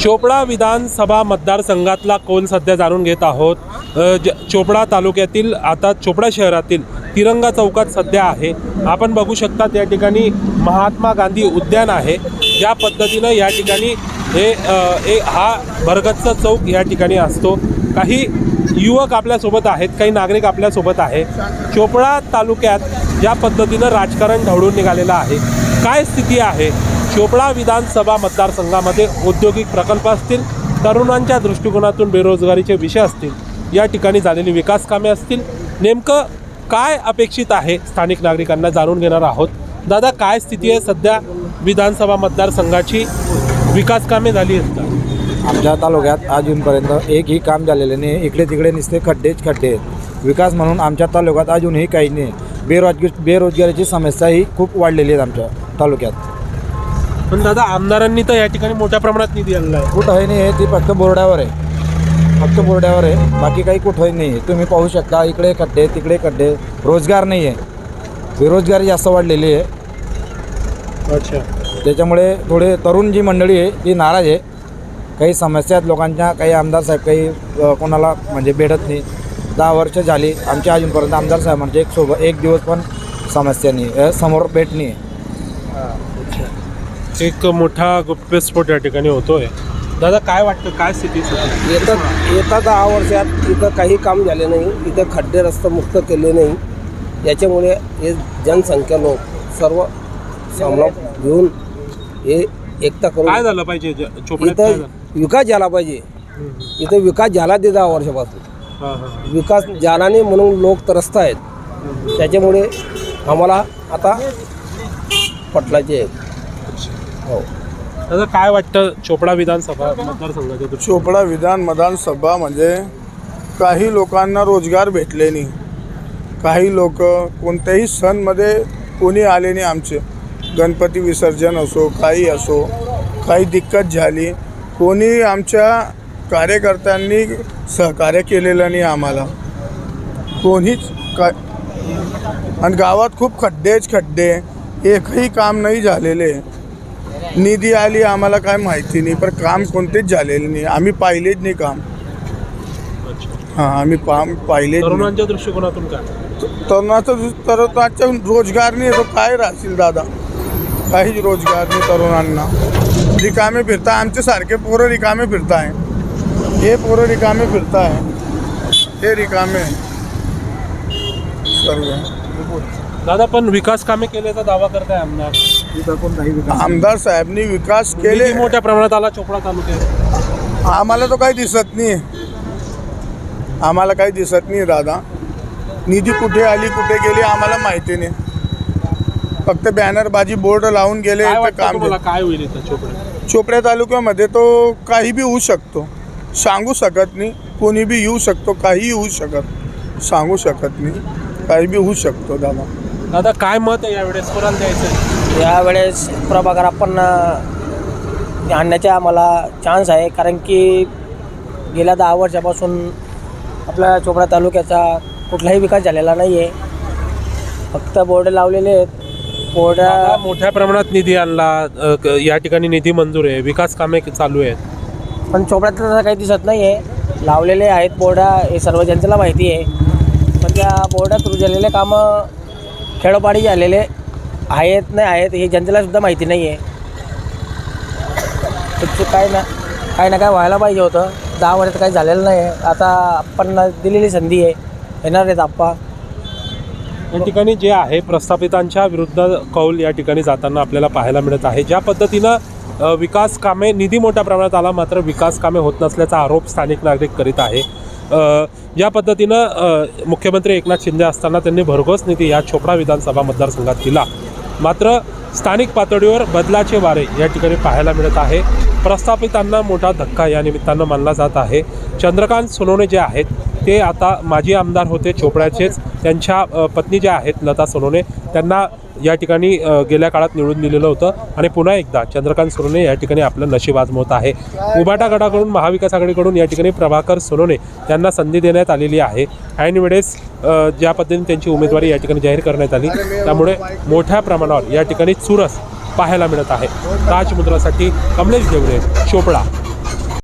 चोपडा विधानसभा मतदारसंघातला कौल सध्या जाणून घेत आहोत? ज चोपडा तालुक्यातील आता चोपडा शहरातील तिरंगा चौकात सध्या आहे. आपण बघू शकता त्या ठिकाणी महात्मा गांधी उद्यान आहे. ज्या पद्धतीनं या ठिकाणी हे ए हा भरगतचा चौक या ठिकाणी असतो. काही युवक आपल्यासोबत आहेत काही नागरिक आपल्यासोबत आहे. चोपडा तालुक्यात ज्या पद्धतीनं राजकारण ढवळून निघालेलं आहे काय स्थिती आहे? चोपडा विधानसभा मतदारसंघामध्ये औद्योगिक प्रकल्प असतील तरुणांच्या दृष्टिकोनातून बेरोजगारीचे विषय असतील या ठिकाणी झालेली विकास कामे असतील नेमकं काय अपेक्षित आहे? स्थानिक नागरिकांना जाणून घेणार आहोत. दादा काय स्थिती आहे सध्या? विधानसभा मतदारसंघाची विकास कामे झाली आहेत आमच्या तालुक्यात अजूनपर्यंत एकही काम झालेलं नाही. इकडे तिकडे नुसते खड्डेच खड्डे आहेत. विकास म्हणून आमच्या तालुक्यात अजूनही काही नाही. बेरोजगी बेरोजगारीची समस्या ही खूप वाढलेली आहे आमच्या तालुक्यात. पण दादा आमदारांनी तर या ठिकाणी मोठ्या प्रमाणात निधी आणला आहे कुठंही नाही आहे ती फक्त बोर्डावर आहे. फक्त बोर्डावर आहे. बाकी काही कुठंही नाही. आहे तुम्ही पाहू शकता इकडे खड्डे तिकडे खड्डे. रोजगार नाही आहे. बेरोजगारी जास्त वाढलेली आहे. अच्छा. त्याच्यामुळे थोडे तरुण जी मंडळी आहे ती नाराज आहे. काही समस्या आहेत लोकांच्या काही आमदार साहेब काही कोणाला म्हणजे भेटत नाही. दहा वर्ष झाली आमच्या अजूनपर्यंत आमदार साहेबांचे एक सोबत एक दिवस पण समस्या नाही समोर भेट नाही आहे. एक मोठा गुप्तस्फोट या ठिकाणी होतोय. दादा काय वाटतं? काय स्थिती? येत्या येत्या दहा वर्षात इथं काही काम झाले नाही. इथं खड्डे रस्ते मुक्त केले नाही. याच्यामुळे हे जनसंख्या लोक सर्व सामना घेऊन हे एकता काय करून झालं पाहिजे? ज- चोपड्यात काय इथं झालं? विकास झाला पाहिजे. हम्म. इथं विकास झाला ते दहा वर्षापासून. हा, हा. विकास झाला नाही म्हणून लोक त्रस्त आहेत. त्याच्यामुळे आम्हाला आता पटलाचे आहेत हो. दादा काय वाटतं चोपडा विधानसभा मतदारसंघाच्या दृष्टीने? चोपडा विधान मतदान सभा म्हणजे काही लोकांना रोजगार भेटले नाही. काही लोक कोणत्याही सणमध्ये कोणी आले नाही आमचे. गणपती विसर्जन असो काही असो काही दिक्कत झाली कोणी आमच्या कार्यकर्त्यांनी सहकार्य केलेलं नाही आम्हाला. कोणीच का आणि गावात खूप खड्डेच खड्डे एकही काम नाही झालेले. निधी आली आम्हाला काय माहिती नाही पण काम कोणतेच झालेले नाही. आम्ही पाहिलेच नाही काम. हां आम्ही पाम पाहिलेच नाही. तरुणांच्या दृष्टिकोनातून काय? तरुणाचं तरुणाच्या रोजगार नाही तो काय राहतील दादा? काहीच रोजगार नाही तरुणांना. रिकामे फिरता आमचे सारखे पोरं रिकामे फिरताय. हे पोरं रिकामे फिरताय. हे रिकामे. सर्व. दादा पण विकास कामे केल्याचा दावा करताय आमदार. आमदार साहेबनी विकास केले. निधी मोठ्या प्रमाणात आला चोपडा तालुक्यात. आम्हाला तो काही दिसत नाही. आम्हाला काही दिसत नाही दादा. निधी कुठे आली कुठे गेली आम्हाला माहिती नाही. फक्त बॅनरबाजी बोर्ड लावून गेले काय तर वाटतं काम तुम्हाला. काय होईल इथं चोपड्यात चोपड्या तालुक्यामध्ये तो काही बी होऊ शकतो. सांगू शकत नाही. कोणी बी येऊ शकतो काही होऊ शकत. सांगू शकत नाही. काही बी होऊ शकतो दादा. दादा काय मत आहे यावेळेस? कोणाला द्यायचं? यावेळेस प्रभाकर आपण आणण्याचे आम्हाला चान्स आहे. कारण की गेल्या दहा वर्षापासून आपल्या चोपडा तालुक्याचा कुठलाही विकास झालेला नाही आहे फक्त बोर्ड लावलेले आहेत. बोर्ड दादा मोठ्या प्रमाणात निधी आणला. अ, क- या ठिकाणी निधी मंजूर आहे. विकास कामे चालू आहेत. पण चोपड्यात तसं काही दिसत नाही आहे लावलेले आहेत बोर्ड. हे सर्व जनतेला माहिती आहे. पण त्या बोर्डा थ्रू झालेले कामं खेडोपाडी झालेले आहेत नाही आहेत हे जनतेलासुद्धा माहिती नाही आहे त्याचं काय ना काय ना काय व्हायला पाहिजे होतं. दहा वर्षात काही झालेलं नाही आहे. आता आपण दिलेली संधी आहे. येणार आहेत आप्पा. या ठिकाणी जे आहे प्रस्थापितांच्या विरुद्ध कौल या ठिकाणी जाताना आपल्याला पाहायला मिळत आहे. ज्या पद्धतीनं विकास कामे निधी मोठ्या प्रमाणात आला मात्र विकास कामे होत नसल्याचा आरोप स्थानिक नागरिक करीत आहे. ज्या पद्धतीनं मुख्यमंत्री एकनाथ शिंदे असताना त्यांनी भरघोस निधी या चोपडा विधानसभा मतदारसंघात दिला. मात्र स्थानिक पातळीवर बदलाचे वारे या ठिकाणी पाहायला मिळत आहे. प्रस्थापितांना मोठा धक्का या निमित्तानं मानला जात आहे. चंद्रकांत सोनवणे जे आहेत ते आता माजी आमदार होते चोपड्याचेच. त्यांच्या पत्नी ज्या आहेत लता सोनवणे त्यांना या ठिकाणी गेल्या काळात निवडून दिलेलं होतं आणि पुन्हा एकदा चंद्रकांत सोनवणे या ठिकाणी आपलं नशीब आजमवत आहे. उबाटा गटाकडून महाविकास आघाडीकडून या ठिकाणी प्रभाकर सोनवणे यांना संधी देण्यात आलेली आहे. ऐनवेळेस ज्या पद्धतीने त्यांची उमेदवारी या ठिकाणी जाहीर करण्यात आली त्यामुळे मोठ्या प्रमाणावर या ठिकाणी चुरस पाहायला मिळत आहे. राजमुद्रासाठी कमलेश देवरे चोपडा.